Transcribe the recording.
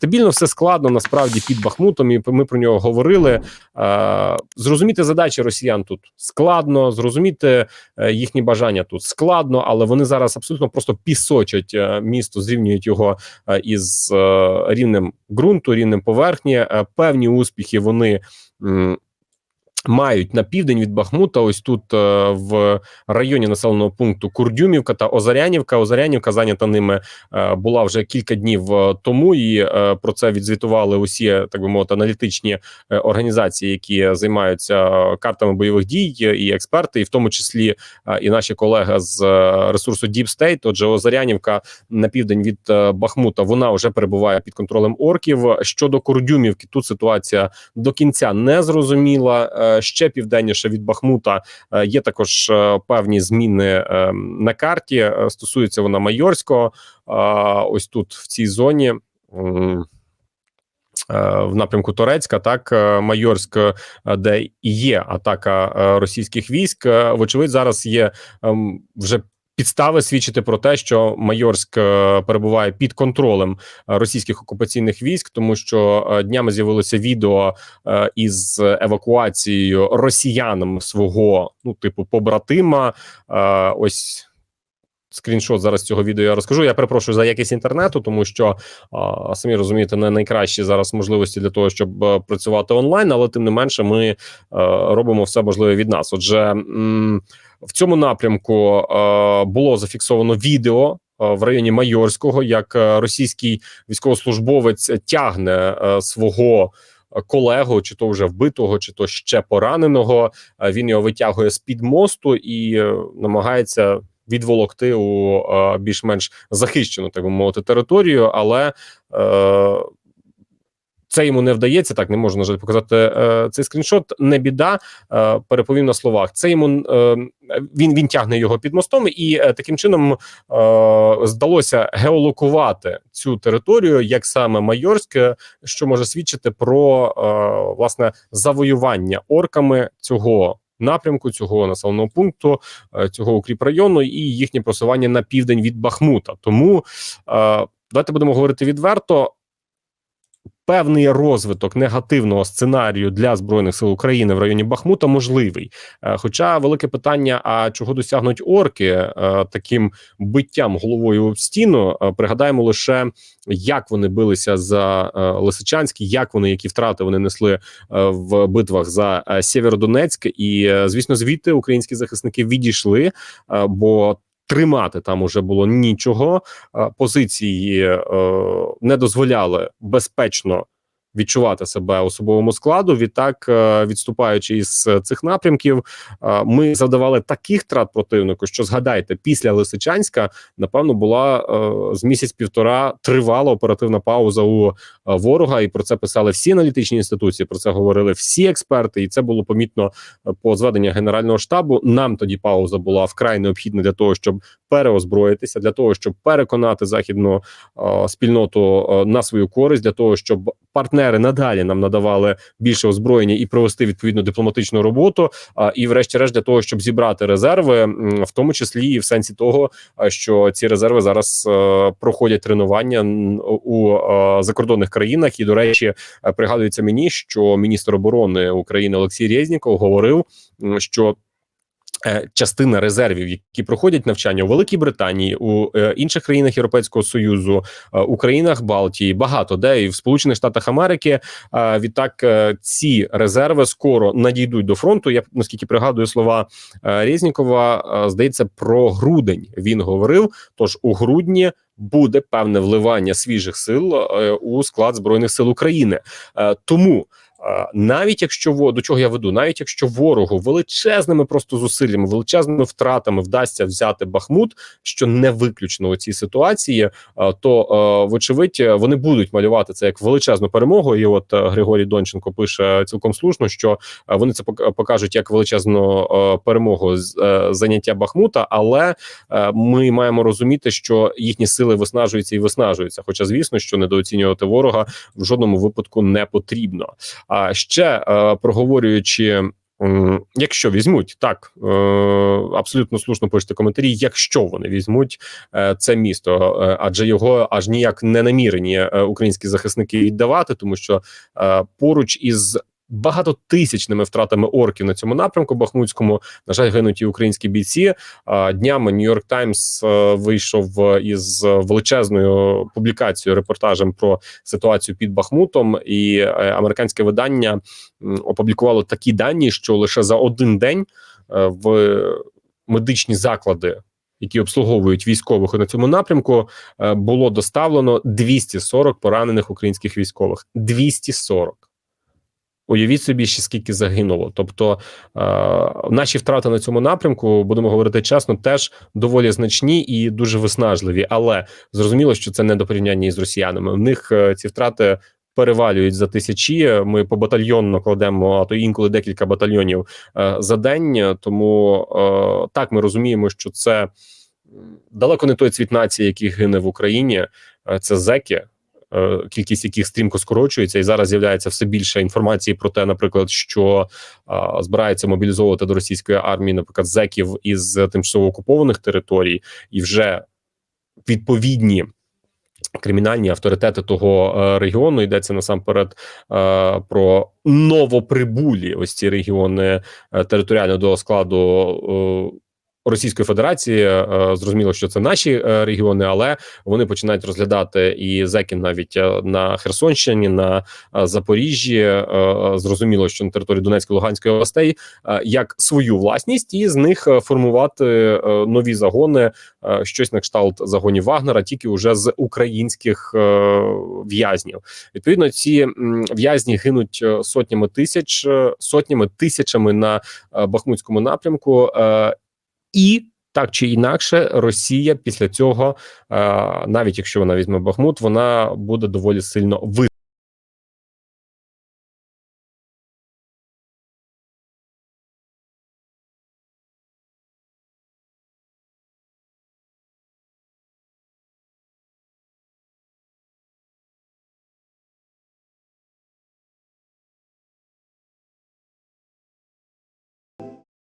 стабільно все складно насправді під Бахмутом. І ми про нього говорили. Е, Зрозуміти задачі росіян тут складно, зрозуміти е, їхні бажання тут складно, але вони зараз абсолютно просто пісочать е, місто, зрівнюють його із рівнем ґрунту, рівнем поверхні. Певні успіхи вони. Мають на південь від Бахмута, ось тут е, в районі населеного пункту Курдюмівка та Озарянівка. Озарянівка зайнята ними е, була вже кілька днів е, тому, і про це відзвітували усі так би мовити аналітичні організації, які займаються картами бойових дій, і експерти, і в тому числі і наші колеги з ресурсу Deep State. Отже, Озарянівка на південь від Бахмута вона вже перебуває під контролем орків. Щодо Курдюмівки, тут ситуація до кінця не зрозуміла. Ще південніше від Бахмута е, є також е, певні зміни е, на карті. Стосується вона Майорського. Ось тут в цій зоні. В напрямку Торецька, так Майорськ, де і є атака російських військ. Вочевидь, зараз є ем, вже підстави свідчити про те, що Майорськ е, перебуває під контролем е, російських окупаційних військ, тому що е, днями з'явилося відео із евакуацією росіянам свого ну типу побратима. Ось. Скріншот зараз цього відео я розкажу. Я перепрошую за якість інтернету, тому що а, самі розумієте, не найкращі зараз можливості для того, щоб е, працювати онлайн, але тим не менше, ми е, робимо все можливе від нас. Отже, м, в цьому напрямку е, було зафіксовано відео. В районі Майорського, як російський військовослужбовець тягне свого колегу, чи то вже вбитого, чи то ще пораненого. Він його витягує з під мосту і намагається відволокти у е, більш-менш захищену, так би мовити, територію, але е, це йому не вдається. Так не можу на жаль показати е, цей скріншот. Не біда. Е, переповім на словах. Це йому е, він, він тягне його під мостом, і е, таким чином е, здалося геолокувати цю територію, як саме Майорське, що може свідчити про е, власне завоювання орками цього. Напрямку цього населеного пункту, е, цього укріпрайону і їхнє просування на південь від Бахмута. Тому е, давайте будемо говорити відверто. Певний розвиток негативного сценарію для збройних сил України в районі Бахмута можливий. Е, Хоча велике питання: а чого досягнуть орки е, таким биттям головою об стіну? Е, Пригадаємо лише як вони билися за Лисичанський, як вони які втрати вони несли в битвах за Сєвєродонецьк, і звісно, звідти українські захисники відійшли, бо тримати там уже було нічого. Позиції е, не дозволяли безпечно. Відчувати себе особовому складу, відтак, е, відступаючи із е, цих напрямків, е, ми завдавали таких втрат противнику, що згадайте, після Лисичанська напевно була з місяць-півтора тривала оперативна пауза у ворога, і про це писали всі аналітичні інституції. Про це говорили всі експерти, і це було помітно по зведенню генерального штабу. Нам тоді пауза була вкрай необхідна для того, щоб переозброїтися, для того, щоб переконати західну спільноту на свою користь, для того, щоб партнери надалі нам надавали більше озброєння і провести відповідну дипломатичну роботу. А і, врешті-решт, для того, щоб зібрати резерви, в тому числі і в сенсі того, що ці резерви зараз е, проходять тренування у е, закордонних країнах. І до речі, е, пригадується мені, що міністр оборони України Олексій Резніков говорив, що частина резервів, які проходять навчання у Великій Британії, у е, інших країнах Європейського союзу, е, у країнах Балтії, багато де і в Сполучених Штатах Америки. Е, Відтак е, ці резерви скоро надійдуть до фронту. Я наскільки пригадую слова е, Резнікова, е, здається, про грудень він говорив. Тож у грудні. Буде певне вливання свіжих сил е, у склад збройних сил України, Е, тому е, навіть якщо до чого я веду, навіть якщо ворогу величезними просто зусиллями, величезними втратами вдасться взяти Бахмут, що не виключно у цій ситуації, то вочевидь вони будуть малювати це як величезну перемогу. І от е, Григорій Донченко пише цілком слушно, що е, вони це пок- покажуть як величезну е, перемогу з заняття Бахмута, але ми маємо розуміти, що їхні сили виснажуються і виснажуються. Хоча, звісно, що недооцінювати ворога в жодному випадку не потрібно. А ще е, проговорюючи Якщо візьмуть, так е, абсолютно слушно пишете коментарі. Якщо вони візьмуть е, це місто, адже його аж ніяк не намірені українські захисники віддавати, тому що поруч із багатотисячними втратами орків на цьому напрямку Бахмутському, на жаль, гинуть і українські бійці. Днями Нью-Йорк Таймс е, вийшов е, із величезною публікацією репортажем про ситуацію під Бахмутом, і е, американське видання опублікувало такі дані, що лише за один день в медичні заклади. Які обслуговують військових на цьому напрямку, було доставлено 240 поранених українських військових. 240. Уявіть собі, ще скільки загинуло. Тобто е, наші втрати на цьому напрямку, будемо говорити чесно, теж доволі значні і дуже виснажливі. Але зрозуміло, що це не до порівняння із росіянами. В них е, ці втрати перевалюють за тисячі. Ми побатальйонно кладемо, а то інколи декілька батальйонів е, за день. Тому е, так ми розуміємо, що це далеко не той цвіт нації, який гине в Україні. Е, Це зеки. Е, Кількість яких стрімко скорочується, і зараз з'являється все більше інформації про те, наприклад, що збирається мобілізовувати до російської армії, наприклад, зеків із тимчасово окупованих територій, і вже відповідні кримінальні авторитети того е, регіону. Йдеться насамперед е, про новоприбулі. Ось ці регіони територіально до складу. Російської Федерації е, зрозуміло, що це наші е, регіони, але вони починають розглядати і зеків навіть е, на Херсонщині, на Запоріжжі. Зрозуміло, що на території Донецької Луганської областей як свою власність, і з них формувати нові загони, щось на кшталт загонів Вагнера, тільки вже з українських в'язнів. Відповідно, ці в'язні гинуть сотнями тисяч, сотнями тисячами на Бахмутському напрямку. І так чи інакше, Росія після цього, е, навіть якщо вона візьме Бахмут, вона буде доволі сильно ви.